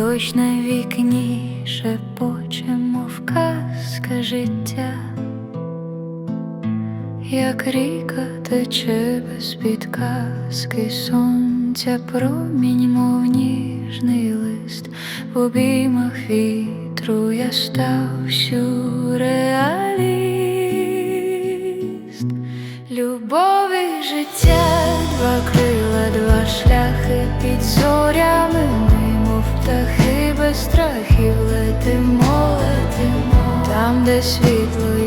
Дощ на вікні шепоче, мов казка життя, як ріка тече без підказки сонця, промінь, мов ніжний лист, в обіймах вітру я став сюрреаліст. Любов і життя, два крила, страхів, летимо, летимо. Там, де світло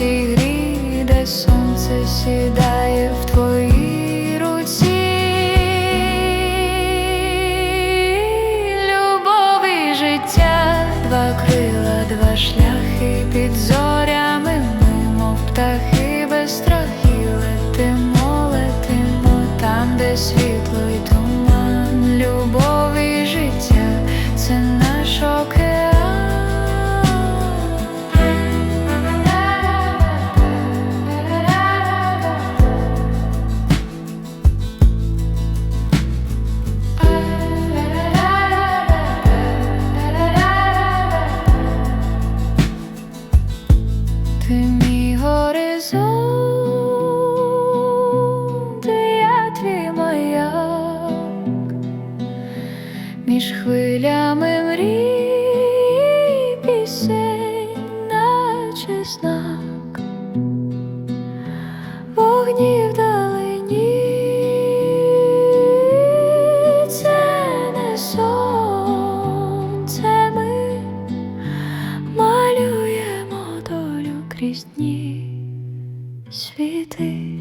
ми грі, де сонце сідає Ти мій горизонт, я твій між хвилями мрій пісень, наче знак, крізь дні світи.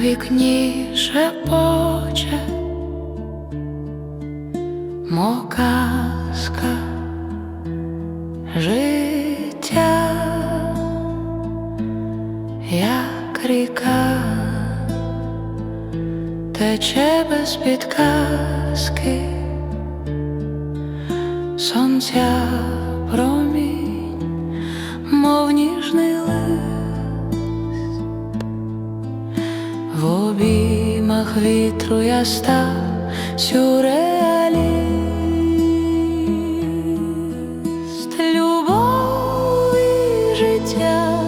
На вікні шепоче, мов казка життя, як ріка тече без підказки, сонця промінь, вітру я став сюрреаліст. Любов і життя,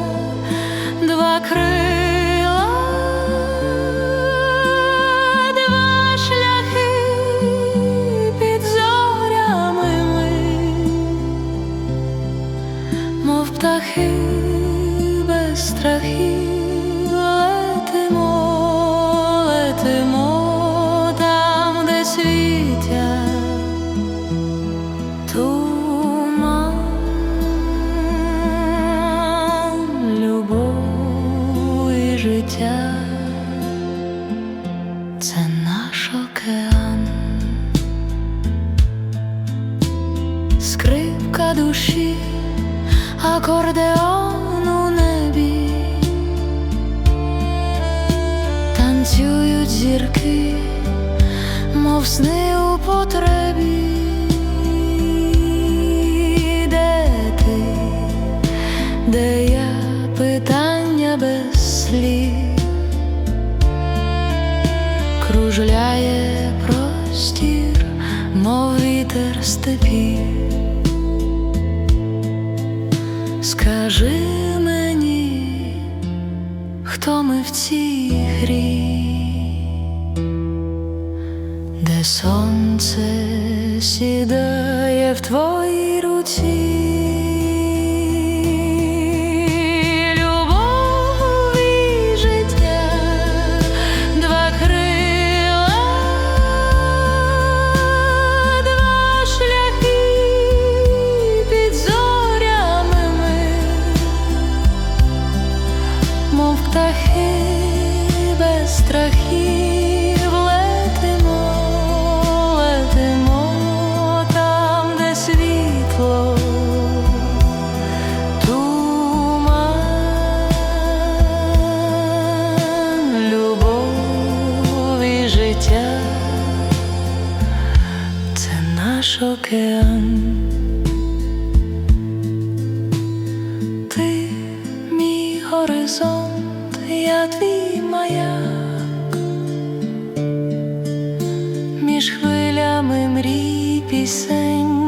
два крила, два шляхи під зорями ми, мов птахи без страхів скрипка душі, акордеон у небі, танцюють зірки, мов сни у потребі. Вітер степі, Скажи мені, хто ми в цій грі, де сонце сідає в твоїй руці. Наш океан. Ти мій горизонт, я твій маяк, між хвилями мрій пісень